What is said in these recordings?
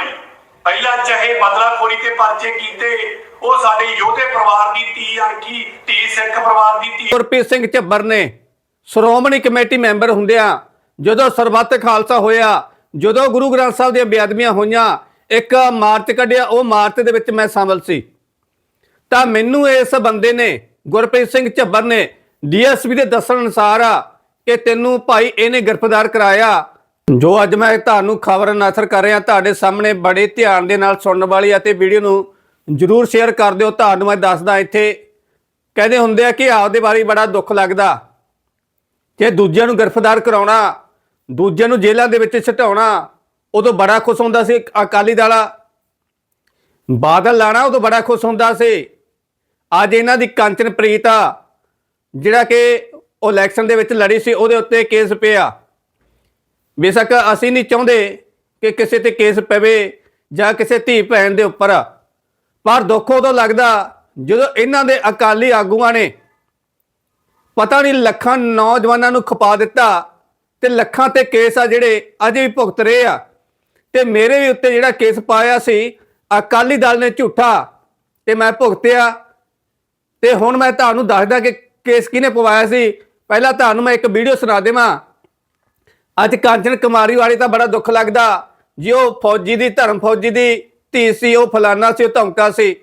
ਕਾਰਵਾਈ ਪਹਿਲਾਂ ਚਾਹੇ ਬਦਲਾਖੋਰੀ ਤੇ ਪਰਚੇ ਕੀਤੇ, ਉਹ ਸਾਡੇ ਯੋਧੇ ਪਰਿਵਾਰ ਦੀ ਧੀ ਅਣਖੀ, ਧੀ ਸਿੱਖ ਪਰਿਵਾਰ ਦੀ ਧੀ। ਗੁਰਪ੍ਰੀਤ ਸਿੰਘ ਝੱਬਰ ਨੇ ਸ਼੍ਰੋਮਣੀ ਕਮੇਟੀ ਮੈਂਬਰ ਹੁੰਦਿਆਂ ਜਦੋਂ ਸਰਬੱਤ ਖਾਲਸਾ ਹੋਇਆ, ਜਦੋਂ ਗੁਰੂ ਗ੍ਰੰਥ ਸਾਹਿਬ ਦੀਆਂ ਬੇਅਦਬੀਆਂ ਹੋਈਆਂ, ਇੱਕ ਮਾਰਚ ਕੱਢਿਆ, ਉਹ ਮਾਰਚ ਦੇ ਵਿੱਚ ਮੈਂ ਸ਼ਾਮਲ ਸੀ। ਤਾਂ ਮੈਨੂੰ ਇਸ ਬੰਦੇ ਨੇ, ਗੁਰਪ੍ਰੀਤ ਸਿੰਘ ਝੱਬਰ ਨੇ ਡੀਐਸਪੀ ਦੇ ਦੱਸਣ ਅਨੁਸਾਰ ਕਿ ਤੈਨੂੰ ਭਾਈ ਇਹਨੇ ਗ੍ਰਿਫਤਾਰ ਕਰਾਇਆ ਜੋ ਅੱਜ ਮੈਂ ਤੁਹਾਨੂੰ ਖਬਰ ਨਸ਼ਰ ਕਰ ਰਿਹਾ, ਤੁਹਾਡੇ ਸਾਹਮਣੇ ਬੜੇ ਧਿਆਨ ਦੇ ਨਾਲ ਸੁਣਨ ਵਾਲੀ ਅਤੇ ਵੀਡੀਓ ਨੂੰ ਜਰੂਰ ਸ਼ੇਅਰ ਕਰ ਦਿਓ। ਤੁਹਾਨੂੰ ਮੈਂ ਦੱਸਦਾ, ਇੱਥੇ ਕਹਿੰਦੇ ਹੁੰਦੇ ਆ ਕਿ ਆਪਦੇ ਬਾਰੇ ਬੜਾ ਦੁੱਖ ਲੱਗਦਾ। ਜੇ ਦੂਜਿਆਂ ਨੂੰ ਗ੍ਰਿਫਤਾਰ ਕਰਾਉਣਾ, ਦੂਜਿਆਂ ਨੂੰ ਜੇਲ੍ਹਾਂ ਦੇ ਵਿੱਚ ਛਟਾਉਣਾ ਉਦੋਂ ਬੜਾ ਖੁਸ਼ ਹੁੰਦਾ ਸੀ। ਅਕਾਲੀ ਦਲਾ ਬਾਦਲ ਲਾਣਾ, ਉਦੋਂ ਬੜਾ ਖੁਸ਼ ਹੁੰਦਾ ਸੀ। ਅੱਜ ਇਹਨਾਂ ਦੀ ਕੰਚਨਪ੍ਰੀਤ ਆ, ਜਿਹੜਾ ਕਿ ਇਲੈਕਸ਼ਨ ਦੇ ਵਿੱਚ ਲੜੀ ਸੀ, ਉਹਦੇ ਉੱਤੇ ਕੇਸ ਪਿਆ। ਬੇਸ਼ੱਕ ਅਸੀਂ ਨਹੀਂ ਚਾਹੁੰਦੇ ਕਿ ਕਿਸੇ ਤੇ ਕੇਸ ਪਵੇ ਜਾਂ ਕਿਸੇ ਧੀ ਭੈਣ ਦੇ ਉੱਪਰ। ਪਰ ਦੁੱਖ ਉਦੋਂ ਲੱਗਦਾ ਜਦੋਂ ਇਹਨਾਂ ਦੇ ਅਕਾਲੀ ਆਗੂਆਂ ਨੇ ਪਤਾ ਨਹੀਂ ਲੱਖਾਂ ਨੌਜਵਾਨਾਂ ਨੂੰ ਖਪਾ ਦਿੱਤਾ ਤੇ ਲੱਖਾਂ ਤੇ ਕੇਸ ਆ ਜਿਹੜੇ ਅਜੇ ਵੀ ਭੁਗਤ ਰਹੇ ਆ। ਤੇ ਮੇਰੇ ਵੀ ਉੱਤੇ ਜਿਹੜਾ ਕੇਸ ਪਾਇਆ ਸੀ, ਅਕਾਲੀ ਦਲ ਨੇ ਝੂਠਾ ਤੇ ਮੈਂ ਭੁਗਤਿਆ। ਤੇ ਹੁਣ ਮੈਂ ਤੁਹਾਨੂੰ ਦੱਸਦਾ ਕਿ ਕੇਸ ਕਿਹਨੇ ਪਵਾਇਆ ਸੀ। ਪਹਿਲਾਂ ਤੁਹਾਨੂੰ ਮੈਂ ਇੱਕ ਵੀਡੀਓ ਸੁਣਾ ਦੇਵਾਂ। ਅੱਜ ਕਾਂਚਨ ਕੁਮਾਰੀ ਵਾਲੀ ਤਾਂ ਬੜਾ ਦੁੱਖ ਲੱਗਦਾ। ਜੀ ਉਹ ਫੌਜੀ ਦੀ ਧਰਮ ਫੌਜੀ ਦੀ ਧੀ ਸੀ, ਉਹ ਫਲਾਨਾ ਸੀ, ਉਹ ਧਮਕਾ ਸੀ।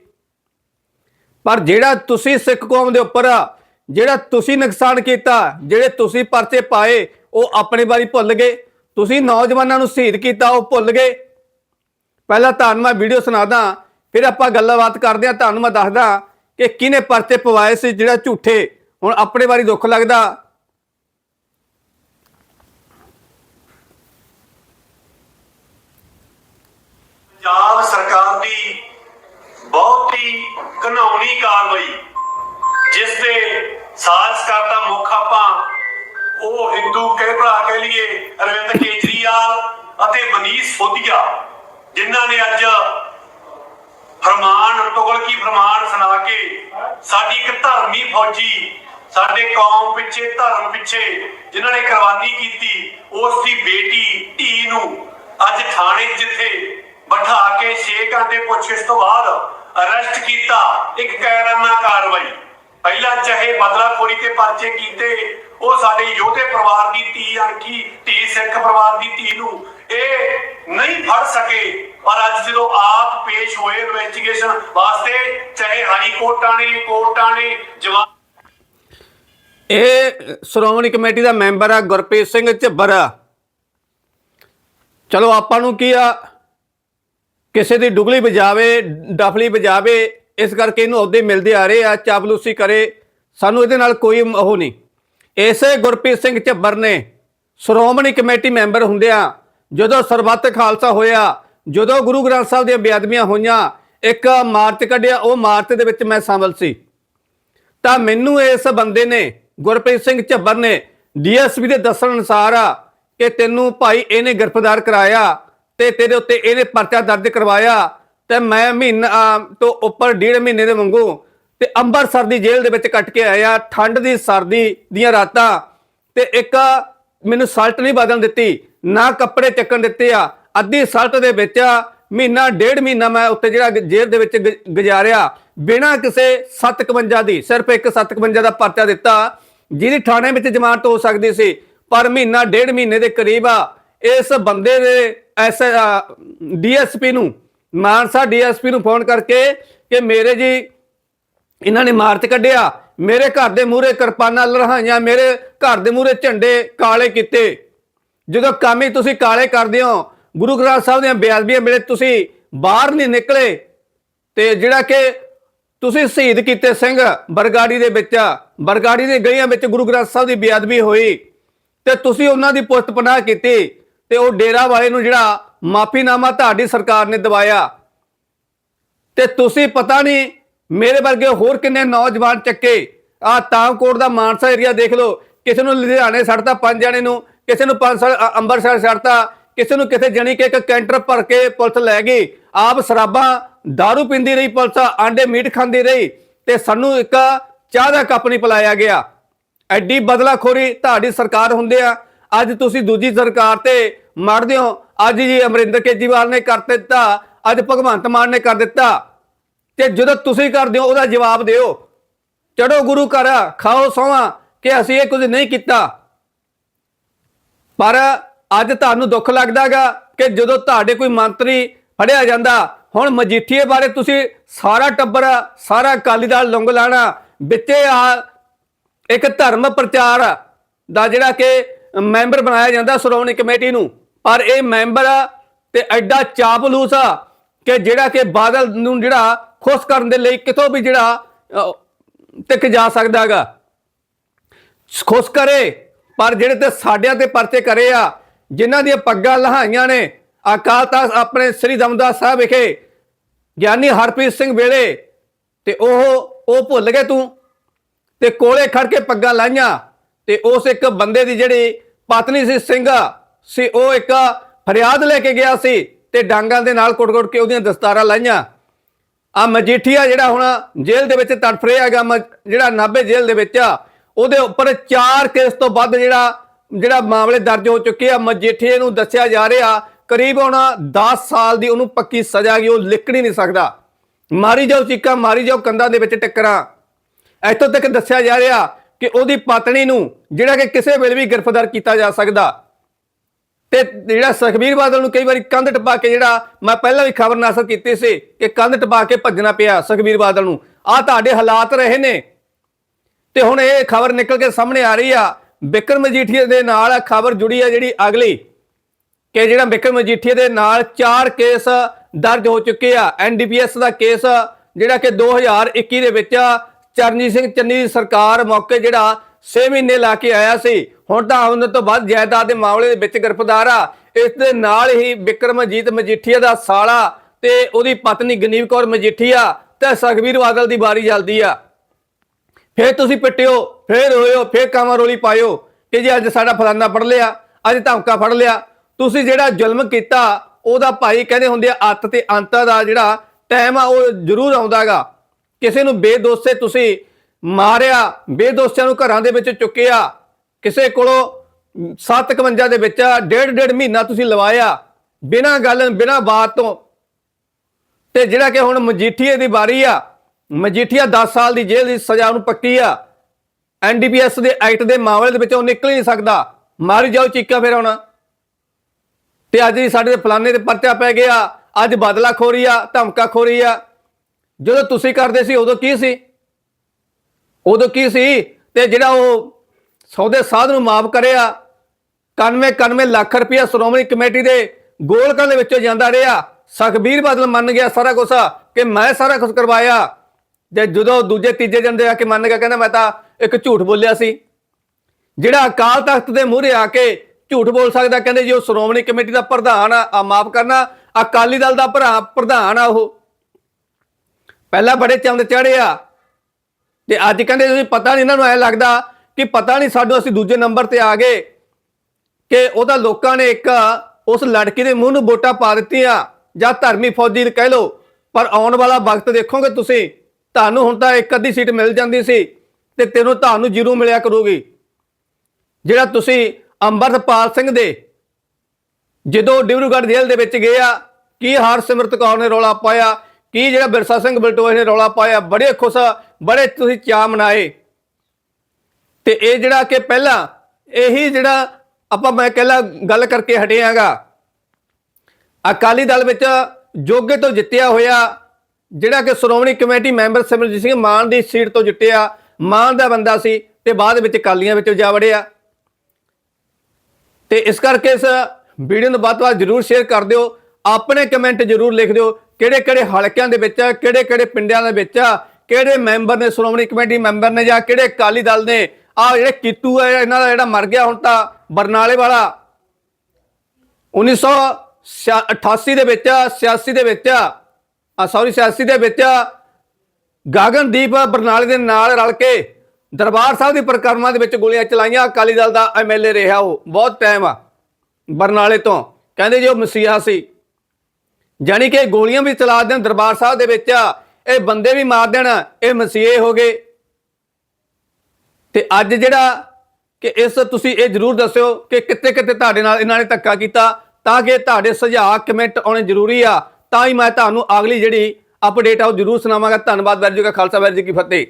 ਪਰ ਜਿਹੜਾ ਤੁਸੀਂ ਸਿੱਖ ਕੌਮ ਦੇ ਉੱਪਰ ਜਿਹੜਾ ਤੁਸੀਂ ਨੁਕਸਾਨ ਕੀਤਾ, ਜਿਹੜੇ ਤੁਸੀਂ ਪਰਚੇ ਪਾਏ, ਉਹ ਆਪਣੇ ਬਾਰੇ ਭੁੱਲ ਗਏ। ਤੁਸੀਂ ਨੌਜਵਾਨਾਂ ਨੂੰ ਸ਼ਹੀਦ ਕੀਤਾ, ਉਹ ਭੁੱਲ ਗਏ। ਪਹਿਲਾਂ ਤੁਹਾਨੂੰ ਮੈਂ ਵੀਡੀਓ ਸੁਣਾਦਾ, ਫਿਰ ਆਪਾਂ ਗੱਲਬਾਤ ਕਰਦੇ ਹਾਂ। ਤੁਹਾਨੂੰ ਮੈਂ ਦੱਸਦਾ ਕਿ ਕਿਹਨੇ ਪਰਚੇ ਪਵਾਏ ਸੀ, ਜਿਹੜਾ ਝੂਠੇ। ਹੁਣ ਆਪਣੇ ਬਾਰੇ ਦੁੱਖ ਲੱਗਦਾ। ਪੰਜਾਬ ਸਰਕਾਰ ਦੀ ਬਹੁਤ ਹੀ ਘਿਨਾਉਣੀ ਕਾਰਵਾਈ, ਜਿਸ ਦੇ ਸਾਜ਼ਕਰਤਾ ਮੁੱਖ ਆਪਾਂ ਉਹ ਹਿੰਦੂ ਕਹਿ ਭਰਾ ਕਹਿ ਲਈਏ ਅਰਵਿੰਦ ਕੇਜਰੀਵਾਲ ਅਤੇ ਮਨੀਸ਼ ਸੋਧੀਆ, ਜਿਨ੍ਹਾਂ ਨੇ ਅੱਜ ਫਰਮਾਨ ਤੁਗਲ ਕੀ ਫਰਮਾਨ ਸੁਣਾ ਕੇ ਸਾਡੀ ਇੱਕ ਧਰਮੀ ਫੌਜੀ, ਸਾਡੇ ਕੌਮ ਪਿੱਛੇ, ਧਰਮ ਪਿੱਛੇ ਜਿਨ੍ਹਾਂ ਨੇ ਕੁਰਬਾਨੀ ਕੀਤੀ, ਉਸ ਦੀ ਬੇਟੀ, ਧੀ ਨੂੰ ਅੱਜ ਥਾਣੇ ਜਿੱਥੇ ਬਿਠਾ ਕੇ 6 ਘੰਟੇ ਪੁੱਛਿਸ਼ ਤੋਂ ਬਾਅਦ ਅਰੈਸਟ ਕੀਤਾ ਇੱਕ ਕਾਇਰਾਨਾ ਕਾਰਵਾਈ। ਪਹਿਲਾਂ ਚਾਹੇ ਬਦਲਾਖੋਰੀ ਤੇ ਪਰਚੇ ਕੀਤੇ, ਉਹ ਸਾਡੇ ਯੋਧੇ ਪਰਿਵਾਰ ਦੀ ਧੀ ਅਣਖੀ ਧੀ ਸਿੱਖ ਪਰਿਵਾਰ ਦੀ ਧੀ ਨੂੰ ਇਹ ਨਹੀਂ ਫੜ ਸਕੇ। ਪਰ ਅੱਜ ਜਦੋਂ ਆਪ ਪੇਸ਼ ਹੋਏ ਇਨਵੈਸਟੀਗੇਸ਼ਨ ਵਾਸਤੇ, ਚਾਹੇ ਹਾਈ ਕੋਰਟਾਂ ਨੇ ਕੋਰਟਾਂ ਨੇ ਜਵਾਬ ਇਹ ਸ਼੍ਰੋਮਣੀ ਕਮੇਟੀ ਦਾ ਮੈਂਬਰ ਆ ਗੁਰਪ੍ਰੀਤ ਸਿੰਘ ਝੱਬਰ। ਚਲੋ ਆਪਾਂ ਨੂੰ ਕੀ ਆ? ਕਿਸੇ ਦੀ ਡੁਗਲੀ ਵਜਾਵੇ, ਡਫਲੀ ਵਜਾਵੇ, ਇਸ ਕਰਕੇ ਇਹਨੂੰ ਅਹੁਦੇ ਮਿਲਦੇ ਆ ਰਹੇ ਆ ਚਾਪਲੂਸੀ ਕਰੇ। ਸਾਨੂੰ ਇਹਦੇ ਨਾਲ ਕੋਈ ਉਹ ਨਹੀਂ। ਇਸੇ ਗੁਰਪ੍ਰੀਤ ਸਿੰਘ ਝੱਬਰ ਨੇ ਸ਼੍ਰੋਮਣੀ ਕਮੇਟੀ ਮੈਂਬਰ ਹੁੰਦਿਆਂ ਜਦੋਂ ਸਰਬੱਤ ਖਾਲਸਾ ਹੋਇਆ, ਜਦੋਂ ਗੁਰੂ ਗ੍ਰੰਥ ਸਾਹਿਬ ਦੀਆਂ ਬੇਅਦਬੀਆਂ ਹੋਈਆਂ, ਇੱਕ ਮਾਰਚ ਕੱਢਿਆ, ਉਹ ਮਾਰਚ ਦੇ ਵਿੱਚ ਮੈਂ ਸ਼ਾਮਲ ਸੀ। ਤਾਂ ਮੈਨੂੰ ਇਸ ਬੰਦੇ ਨੇ, ਗੁਰਪ੍ਰੀਤ ਸਿੰਘ ਝੱਬਰ ਨੇ ਡੀਐਸਪੀ ਦੇ ਦੱਸਣ ਅਨੁਸਾਰ ਕਿ ਤੈਨੂੰ ਭਾਈ ਇਹਨੇ ਗ੍ਰਿਫਤਾਰ ਕਰਾਇਆ ਤੇ ਤੇਰੇ ਉੱਤੇ ਇਹਨੇ ਪਰਚਾ ਦਰਜ ਕਰਵਾਇਆ ਤੇ ਮੈਂ ਮਹੀਨਾ ਤੋਂ ਉੱਪਰ ਡੇਢ ਮਹੀਨੇ ਦੇ ਵਾਂਗੂ ਤੇ ਅੰਮ੍ਰਿਤਸਰ ਦੀ ਜੇਲ੍ਹ ਦੇ ਵਿੱਚ ਕੱਟ ਕੇ ਆਇਆ, ਠੰਡ ਦੀ, ਸਰਦੀ ਦੀਆਂ ਰਾਤਾਂ ਤੇ ਇੱਕ ਮੈਨੂੰ ਸਲਟ ਨਹੀਂ ਬਦਲਣ ਦਿੱਤੀ, ਨਾ ਕੱਪੜੇ ਚੱਕਣ ਦਿੱਤੇ ਆ, ਅੱਧੀ ਸਲਟ ਦੇ ਵਿੱਚ ਮਹੀਨਾ, ਡੇਢ ਮਹੀਨਾ ਮੈਂ ਉੱਤੇ ਜਿਹੜਾ ਜੇਲ੍ਹ ਦੇ ਵਿੱਚ ਗੁਜ਼ਾਰਿਆ, ਬਿਨਾਂ ਕਿਸੇ 57 ਦੀ, ਸਿਰਫ ਇੱਕ 57 ਦਾ ਪਰਚਾ ਦਿੱਤਾ, ਜਿਹਦੀ ਥਾਣੇ ਵਿੱਚ ਜ਼ਮਾਨਤ ਹੋ ਸਕਦੀ ਸੀ, ਪਰ ਮਹੀਨਾ, ਡੇਢ ਮਹੀਨੇ ਦੇ ਕਰੀਬ ਆ, ਇਸ ਬੰਦੇ ਦੇ ਐਸ ਡੀਐਸਪੀ ਨੂੰ, ਮਾਨਸਾ ਡੀਐਸਪੀ ਨੂੰ ਫੋਨ ਕਰਕੇ ਕਿ ਮੇਰੇ ਜੀ ਇਹਨਾਂ ਨੇ ਮਾਰਚ ਕੱਢਿਆ, ਮੇਰੇ ਘਰ ਦੇ ਮੂਹਰੇ ਕਿਰਪਾਨਾਂ ਲੜਾਈਆਂ, ਮੇਰੇ ਘਰ ਦੇ ਮੂਹਰੇ ਝੰਡੇ ਕਾਲੇ ਕੀਤੇ। ਜਦੋਂ ਕੰਮ ਹੀ ਤੁਸੀਂ ਕਾਲੇ ਕਰਦੇ ਹੋ, ਗੁਰੂ ਗ੍ਰੰਥ ਸਾਹਿਬ ਦੀਆਂ ਬੇਅਦਬੀਆਂ ਵੇਲੇ ਤੁਸੀਂ ਬਾਹਰ ਨਹੀਂ ਨਿਕਲੇ ਤੇ ਜਿਹੜਾ ਕਿ ਤੁਸੀਂ ਸ਼ਹੀਦ ਕੀਤੇ ਸਿੰਘ ਬਰਗਾੜੀ ਦੇ ਵਿੱਚ, ਬਰਗਾੜੀ ਦੇ ਗਲੀਆਂ ਵਿੱਚ ਗੁਰੂ ਗ੍ਰੰਥ ਸਾਹਿਬ ਦੀ ਬੇਅਦਬੀ ਹੋਈ ਤੇ ਤੁਸੀਂ ਉਹਨਾਂ ਦੀ ਪੁਸਤ ਪਨਾਹ ਕੀਤੀ। ਤੇ ਉਹ ਡੇਰਾ ਵਾਲੇ ਨੂੰ ਜਿਹੜਾ ਮਾਫੀਨਾਮਾ ਤੁਹਾਡੀ ਸਰਕਾਰ ਨੇ ਦਵਾਇਆ। ਤੇ ਤੁਸੀਂ ਪਤਾ ਨਹੀਂ, ਮੇਰੇ ਵਰਗੇ ਹੋਰ ਕਿੰਨੇ ਨੌਜਵਾਨ ਚੱਕੇ। ਆ ਤਾਮਕੋਟ ਦਾ ਮਾਨਸਾ ਏਰੀਆ ਦੇਖ ਲਓ, ਕਿਸੇ ਨੂੰ ਲੁਧਿਆਣੇ ਛੱਡਤਾ ਪੰਜ ਜਣੇ ਨੂੰ, ਕਿਸੇ ਨੂੰ ਪੰਜ ਸਾਲ ਅੰਮ੍ਰਿਤਸਰ ਛੱਡਤਾ ਕਿਸੇ ਨੂੰ ਕਿਸੇ ਜਣੀ ਕਿ ਇੱਕ ਕੈਂਟਰ ਭਰ ਕੇ ਪੁਲਿਸ ਲੈ ਗਈ। ਆਪ ਸ਼ਰਾਬਾਂ दारू ਪੀਂਦੀ ਰਹੀ ਪੁਲਿਸ, ਆਂਡੇ ਮੀਟ ਖਾਂਦੀ ਰਹੀ ਤੇ ਸਾਨੂੰ ਇੱਕ ਚਾਹ ਦਾ ਕੱਪ ਨਹੀਂ ਪਿਲਾਇਆ ਗਿਆ। ਐਡੀ ਬਦਲਾਖੋਰੀ ਤੁਹਾਡੀ ਸਰਕਾਰ ਹੁੰਦੇ ਆ। ਅੱਜ ਤੁਸੀਂ ਦੂਜੀ ਸਰਕਾਰ ਤੇ ਮੜਦੇ ਹੋ। ਅੱਜ ਜੀ ਅਮਰਿੰਦਰ ਕੇਜਰੀਵਾਲ ਨੇ ਕਰ ਦਿੱਤਾ। ਅੱਜ ਭਗਵੰਤ ਮਾਨ ਨੇ ਕਰ ਦਿੱਤਾ। ਤੇ ਜਦੋਂ ਤੁਸੀਂ ਕਰਦੇ ਹੋ, ਉਹਦਾ ਜਵਾਬ ਦਿਓ। ਚੜੋ ਗੁਰੂ ਘਰ, ਖਾਓ, ਸੋਵਾ, ਕਿ ਅਸੀਂ ਇਹ ਕੁਝ ਨਹੀਂ ਕੀਤਾ। ਪਰ ਅੱਜ ਤੁਹਾਨੂੰ ਦੁੱਖ ਲੱਗਦਾਗਾ ਕਿ ਜਦੋਂ ਤੁਹਾਡੇ ਕੋਈ ਮੰਤਰੀ ਫੜਿਆ ਜਾਂਦਾ, ਹੁਣ ਮਜੀਠੀਏ ਬਾਰੇ ਤੁਸੀਂ ਸਾਰਾ ਟੱਬਰ, ਸਾਰਾ ਅਕਾਲੀ ਦਲ ਲੰਗ ਲਾਣਾ, ਵਿੱਚੇ ਆ ਇੱਕ ਧਰਮ ਪ੍ਰਚਾਰ ਦਾ ਜਿਹੜਾ ਕਿ ਮੈਂਬਰ ਬਣਾਇਆ ਜਾਂਦਾ ਸ਼੍ਰੋਮਣੀ ਕਮੇਟੀ ਨੂੰ। ਪਰ ਇਹ ਮੈਂਬਰ ਤੇ ਐਡਾ ਚਾਪਲੂਸ ਆ ਕਿ ਜਿਹੜਾ ਕਿ ਬਾਦਲ ਨੂੰ ਜਿਹੜਾ ਖੁਸ਼ ਕਰਨ ਦੇ ਲਈ ਕਿਤੋਂ ਵੀ ਜਿਹੜਾ ਅਹ, ਟਿਕ ਜਾ ਸਕਦਾਗਾ ਖੁਸ਼ ਕਰੇ ਪਰ ਜਿਹੜੇ ਤੇ ਸਾਡਿਆਂ ਤੇ ਪਰਚੇ ਕਰੇ ਆ ਜਿਨ੍ਹਾਂ ਦੀਆਂ ਪੱਗਾਂ ਲਹਾਈਆਂ ਨੇ ਅਕਾਲ ਤਖਤ ਆਪਣੇ ਸ੍ਰੀ ਦਮਦਾਸ ਸਾਹਿਬ ਵਿਖੇ ਗਿਆਨੀ ਹਰਪ੍ਰੀਤ ਸਿੰਘ ਵੇਲੇ ਤੇ ਉਹ ਉਹ ਭੁੱਲ ਗਏ ਤੂੰ? ਤੇ ਕੋਲੇ ਖੜ ਕੇ ਪੱਗਾਂ ਲਾਈਆਂ ਤੇ ਉਸ ਇੱਕ ਬੰਦੇ ਦੀ ਜਿਹੜੀ ਪਤਨੀ ਸੀ ਸਿੰਘ, ਸੀ ਉਹ ਇੱਕ ਫਰਿਆਦ ਲੈ ਕੇ ਗਿਆ ਸੀ ਤੇ ਡਾਂਗਾਂ ਦੇ ਨਾਲ ਕੁੱਟ-ਕੁੱਟ ਕੇ ਉਹਦੀਆਂ ਦਸਤਾਰਾਂ ਲਾਈਆਂ। ਆ ਮਜੀਠੀਆ ਜਿਹੜਾ ਹੁਣ ਜੇਲ੍ਹ ਦੇ ਵਿੱਚ ਤੜਫ ਰਿਹਾ ਹੈਗਾ, ਮ- ਜਿਹੜਾ ਨਾਭੇ ਜੇਲ੍ਹ ਦੇ ਵਿੱਚ ਆ, ਉਹਦੇ ਉੱਪਰ 4 ਕੇਸ ਤੋਂ ਵੱਧ ਜਿਹੜਾ ਜਿਹੜਾ ਮਾਮਲੇ ਦਰਜ ਹੋ ਚੁੱਕੇ ਆ। ਮਜੀਠੀਏ ਨੂੰ ਦੱਸਿਆ ਜਾ ਰਿਹਾ, ਕਰੀਬ ਹੁਣ 10 ਸਾਲ ਦੀ ਉਹਨੂੰ ਪੱਕੀ ਸਜ਼ਾ ਗਈ ਉਹ ਲਿਖ ਨਹੀਂ ਸਕਦਾ। ਮਾਰੀ ਜਾਓ ਚੀਕਾਂ, ਮਾਰੀ ਜਾਓ ਕੰਧਾਂ ਦੇ ਵਿੱਚ ਟੱਕਰਾਂ। ਇੱਥੋਂ ਤੱਕ ਦੱਸਿਆ ਜਾ ਰਿਹਾ ਕਿ ਉਹਦੀ ਪਤਨੀ ਨੂੰ, ਜਿਹੜਾ ਕਿ ਕਿਸੇ ਵੇਲੇ ਵੀ ਗ੍ਰਿਫਤਾਰ ਕੀਤਾ ਜਾ ਸਕਦਾ। ਤੇ ਜਿਹੜਾ ਸੁਖਬੀਰ ਬਾਦਲ ਨੂੰ ਕਈ ਵਾਰੀ ਕੰਧ ਟਪਾ ਕੇ ਜਿਹੜਾ, ਮੈਂ ਪਹਿਲਾਂ ਵੀ ਖਬਰ ਨਾਸਰ ਕੀਤੀ ਸੀ ਕਿ ਕੰਧ ਟਪਾ ਕੇ ਭੱਜਣਾ ਪਿਆ ਸੁਖਬੀਰ ਬਾਦਲ ਨੂੰ। ਆ ਤੁਹਾਡੇ ਹਾਲਾਤ ਰਹੇ ਨੇ। ਤੇ ਹੁਣ ਇਹ ਖਬਰ ਨਿਕਲ ਕੇ ਸਾਹਮਣੇ ਆ ਰਹੀ ਆ। ਬਿਕਰਮ ਮਜੀਠੀਆ ਦੇ ਨਾਲ ਖਬਰ ਜੁੜੀ ਆ ਜਿਹੜੀ ਅਗਲੀ, ਕਿ ਜਿਹੜਾ ਬਿਕਰਮ ਮਜੀਠੀਆ ਦੇ ਨਾਲ ਚਾਰ ਕੇਸ ਦਰਜ ਹੋ ਚੁੱਕੇ ਆ। ਐਨਡੀਪੀਐਸ ਦਾ ਕੇਸ, ਜਿਹੜਾ ਕਿ 2021 ਦੇ ਵਿੱਚ ਚਰਨਜੀਤ ਸਿੰਘ ਚੰਨੀ ਦੀ ਸਰਕਾਰ ਮੌਕੇ ਜਿਹੜਾ 6 ਮਹੀਨੇ ਲਾ ਕੇ ਆਇਆ ਸੀ, ਹੁਣ ਤਾਂ ਉਹਨਾਂ ਤੋਂ ਵੱਧ ਜਾਇਦਾਦ ਦੇ ਮਾਮਲੇ ਦੇ ਵਿੱਚ ਗ੍ਰਿਫਤਾਰ ਆ। ਇਸ ਦੇ ਨਾਲ ਹੀ ਬਿਕਰਮਜੀਤ ਮਜੀਠੀਆ ਦਾ ਸਾਲਾ ਤੇ ਉਹਦੀ ਪਤਨੀ ਗਨੀਵ ਕੌਰ ਮਜੀਠੀਆ ਤੇ ਸੁਖਬੀਰ ਬਾਦਲ ਦੀ ਬਾਰੀ ਚੱਲਦੀ ਆ। ਫੇਰ ਤੁਸੀਂ ਪਿੱਟਿਓ, ਫੇਰ ਰੋਇਓ, ਫੇਰ ਕਾਮਾ ਰੋਲੀ ਪਾਇਓ ਕਿ ਜੀ ਅੱਜ ਸਾਡਾ ਫਲਾਨਾ ਫੜ ਲਿਆ, ਅੱਜ ਧਮਕਾ ਫੜ ਲਿਆ। ਤੁਸੀਂ ਜਿਹੜਾ ਜ਼ੁਲਮ ਕੀਤਾ, ਉਹਦਾ ਭਾਈ ਕਹਿੰਦੇ ਹੁੰਦੇ ਆ, ਅੱਤ ਤੇ ਅੰਤ ਦਾ ਜਿਹੜਾ ਟਾਈਮ ਆ, ਉਹ ਜ਼ਰੂਰ ਆਉਂਦਾਗਾ ਕਿਸੇ ਨੂੰ ਬੇਦੋਸ਼ੇ ਤੁਸੀਂ ਮਾਰਿਆ ਬੇਦੋਸ਼ਿਆਂ ਨੂੰ ਘਰਾਂ ਦੇ ਵਿੱਚ ਚੁੱਕਿਆ, ਕਿਸੇ ਕੋਲੋਂ 751 ਦੇ ਵਿੱਚ ਡੇਢ ਡੇਢ ਮਹੀਨਾ ਤੁਸੀਂ ਲਵਾਇਆ, ਬਿਨਾਂ ਗੱਲ, ਬਿਨਾਂ ਬਾਤ ਤੋਂ, ਤੇ ਜਿਹੜਾ ਕਿ ਹੁਣ ਮਜੀਠੀਏ ਦੀ ਵਾਰੀ ਆ, ਮਜੀਠੀਆ 10 ਸਾਲ ਦੀ ਜੇਲ੍ਹ ਦੀ ਸਜ਼ਾ ਨੂੰ ਪੱਕੀ ਆ ਐਨਡੀਪੀਐਸ ਦੇ ਐਕਟ ਦੇ ਮਾਮਲੇ ਦੇ ਵਿੱਚ ਉਹ ਨਿਕਲ ਹੀ ਨਹੀਂ ਸਕਦਾ, ਮਾਰੀ ਜਾਓ ਚੀਕਾ ਫਿਰ ਆਉਣਾ ਤੇ ਅੱਜ ਹੀ ਸਾਡੇ ਦੇ ਫਲਾਣੇ ਤੇ ਪਰਚਾ ਪੈ ਗਿਆ, ਅੱਜ ਬਦਲਾ ਖੋਰੀ ਆ ਧਮਕਾ ਖੋਰੀ ਆ ਜਦੋਂ ਤੁਸੀਂ ਕਰਦੇ ਸੀ, ਉਦੋਂ ਕੀ ਸੀ? ਉਦੋਂ ਕੀ ਸੀ? ਤੇ ਜਿਹੜਾ ਉਹ ਸੌਦੇ ਸਾਧ ਨੂੰ ਮਾਫ ਕਰਿਆ 91 91 ਲੱਖ ਰੁਪਇਆ ਸ਼੍ਰੋਮਣੀ ਕਮੇਟੀ ਦੇ ਗੋਲਕਾਂ ਦੇ ਵਿੱਚੋਂ ਜਾਂਦਾ ਰਿਹਾ। ਸੁਖਬੀਰ ਬਾਦਲ ਮੰਨ ਗਿਆ ਸਾਰਾ ਕੁਝ ਕਿ ਮੈਂ ਸਾਰਾ ਕੁਝ ਕਰਵਾਇਆ। ਤੇ ਜਦੋਂ ਦੂਜੇ ਤੀਜੇ ਦਿਨ ਦੇ ਆ ਕੇ ਮੰਨ ਗਿਆ, ਕਹਿੰਦਾ ਮੈਂ ਤਾਂ ਇੱਕ ਝੂਠ ਬੋਲਿਆ ਸੀ। ਜਿਹੜਾ ਅਕਾਲ ਤਖਤ ਦੇ ਮੂਹਰੇ ਆ ਕੇ ਝੂਠ ਬੋਲ ਸਕਦਾ, ਕਹਿੰਦੇ ਜੀ ਉਹ ਸ਼੍ਰੋਮਣੀ ਕਮੇਟੀ ਦਾ ਪ੍ਰਧਾਨ ਆ ਆ ਮਾਫ ਕਰਨਾ। ਅਕਾਲੀ ਦਲ ਦਾ ਭਰਾ, ਪ੍ਰਧਾਨ ਆ ਉਹ। ਪਹਿਲਾਂ ਬੜੇ ਚੰਦ ਚੜਿਆ ਤੇ ਅੱਜ ਕਹਿੰਦੇ ਤੁਸੀਂ ਪਤਾ ਨਹੀਂ ਇਹਨਾਂ ਨੂੰ ਐ ਲੱਗਦਾ ਕਿ ਪਤਾ ਨਹੀਂ ਸਾਡੋ ਅਸੀਂ ਦੂਜੇ ਨੰਬਰ ਤੇ ਆ ਗਏ ਕਿ ਉਹਦਾ ਲੋਕਾਂ ਨੇ ਇੱਕ ਉਸ ਲੜਕੀ ਦੇ ਮੂੰਹ ਨੂੰ ਵੋਟਾਂ ਪਾ ਦਿੱਤੀਆਂ। ਜਾਂ ਧਰਮੀ ਫੌਜੀ ਕਹਿ ਲੋ ਪਰ ਆਉਣ ਵਾਲਾ ਵਕਤ ਦੇਖੋਗੇ ਤੁਸੀਂ, ਤੁਹਾਨੂੰ ਹੁਣ ਤਾਂ ਇੱਕ ਅੱਧੀ ਸੀਟ ਮਿਲ ਜਾਂਦੀ ਸੀ ਤੇ ਤੈਨੂੰ ਤੁਹਾਨੂੰ ਜ਼ੀਰੋ ਮਿਲਿਆ ਕਰੂਗੀ। ਜਿਹੜਾ ਤੁਸੀਂ ਅੰਮ੍ਰਿਤਪਾਲ ਸਿੰਘ ਦੇ ਜਦੋਂ ਡਿਬਰੂਗੜ੍ਹ ਜੇਲ੍ਹ ਦੇ ਵਿੱਚ ਗਏ ਆ, ਕੀ ਹਰਸਿਮਰਤ ਕੌਰ ਨੇ ਰੌਲਾ ਪਾਇਆ ਕੀ ਜਿਹੜਾ ਬਿਰਸਾ ਸਿੰਘ ਬਲਟੋਏ ਨੇ ਰੌਲਾ ਪਾਇਆ? ਬੜੇ ਖੁਸ਼ ਬੜੇ ਤੁਸੀਂ ਚਾਅ ਮਨਾਏ। ਤੇ ਇਹ ਜਿਹੜਾ ਕਿ ਪਹਿਲਾਂ ਇਹੀ ਜਿਹੜਾ ਆਪਾਂ ਮੈਂ ਕਹਿਲਾ ਗੱਲ ਕਰਕੇ ਹਟਿਆਗਾ ਅਕਾਲੀ ਦਲ ਵਿੱਚ ਜੋਗੇ ਤੋਂ ਜਿੱਤਿਆ ਹੋਇਆ, ਜਿਹੜਾ ਕਿ ਸ਼੍ਰੋਮਣੀ ਕਮੇਟੀ ਮੈਂਬਰ ਸਿਮਰਜੀਤ ਸਿੰਘ ਮਾਨ ਦੀ ਸੀਟ ਤੋਂ ਜਿੱਤਿਆ, ਮਾਨ ਦਾ ਬੰਦਾ ਸੀ ਤੇ ਬਾਅਦ ਵਿੱਚ ਅਕਾਲੀਆਂ ਵਿੱਚ ਜਾ ਵੜਿਆ। ਤੇ ਇਸ ਕਰਕੇ ਇਸ ਵੀਡੀਓ ਨੂੰ ਵੱਧ ਤੋਂ ਵੱਧ ਜਰੂਰ ਸ਼ੇਅਰ ਕਰ ਦਿਓ, ਆਪਣੇ ਕਮੈਂਟ ਜਰੂਰ ਲਿਖ ਦਿਓ ਕਿਹੜੇ ਕਿਹੜੇ ਹਲਕਿਆਂ ਦੇ ਵਿੱਚ ਕਿਹੜੇ ਕਿਹੜੇ ਪਿੰਡਾਂ ਦੇ ਵਿੱਚ ਕਿਹੜੇ ਮੈਂਬਰ ਨੇ, ਸ਼੍ਰੋਮਣੀ ਕਮੇਟੀ ਮੈਂਬਰ ਨੇ ਜਾਂ ਕਿਹੜੇ ਅਕਾਲੀ ਦਲ ਨੇ, ਆ ਜਿਹੜੇ ਕੀਤੂ ਹੈ ਇਹਨਾਂ ਦਾ ਜਿਹੜਾ ਮਰ ਗਿਆ ਹੁਣ ਤਾਂ ਬਰਨਾਲੇ ਵਾਲਾ। 1988 ਦੇ ਵਿੱਚ 86 ਦੇ ਵਿੱਚ ਆ ਸੌਰੀ 86 ਦੇ ਵਿੱਚ ਗਗਨਦੀਪ ਬਰਨਾਲੇ ਦੇ ਨਾਲ ਰਲ ਕੇ ਦਰਬਾਰ ਸਾਹਿਬ ਦੀ ਪ੍ਰਕਰਮਾ ਦੇ ਵਿੱਚ ਗੋਲੀਆਂ ਚਲਾਈਆਂ, ਅਕਾਲੀ ਦਲ ਦਾ ਐਮਐਲਏ ਰਿਹਾ ਉਹ, ਬਹੁਤ ਟਾਈਮ ਆ ਬਰਨਾਲੇ ਤੋਂ। ਕਹਿੰਦੇ ਜੀ ਉਹ ਮਸੀਹਾ ਸੀ। ਜਾਨੀ ਕਿ ਗੋਲੀਆਂ ਵੀ ਚਲਾ ਦੇਣ ਦਰਬਾਰ ਸਾਹਿਬ ਦੇ ਵਿੱਚ, ਇਹ ਬੰਦੇ ਵੀ ਮਾਰ ਦੇਣ, ਇਹ ਮਸੀਹੇ ਹੋ ਗਏ। ਤੇ ਅੱਜ ਜਿਹੜਾ ਕਿ ਇਸ ਤੁਸੀਂ ਇਹ ਜਰੂਰ ਦੱਸਿਓ ਕਿ ਕਿੱਥੇ ਕਿੱਥੇ ਤੁਹਾਡੇ ਨਾਲ ਇਹਨਾਂ ਨੇ ਧੱਕਾ ਕੀਤਾ, ਤਾਂ ਕਿ ਤੁਹਾਡੇ ਸੁਝਾਅ, ਕਮੈਂਟ ਆਉਣੇ ਜ਼ਰੂਰੀ ਆ। ਤਾਂ ਹੀ ਮੈਂ ਤੁਹਾਨੂੰ ਅਗਲੀ ਜਿਹੜੀ ਅਪਡੇਟ ਆ ਉਹ ਜ਼ਰੂਰ ਸੁਣਾਵਾਂਗਾ। ਧੰਨਵਾਦ ਵੈਰ ਜੀ ਕਾ ਖਾਲਸਾ ਵੈਰ ਜੀ ਕੀ ਫਤਿਹ।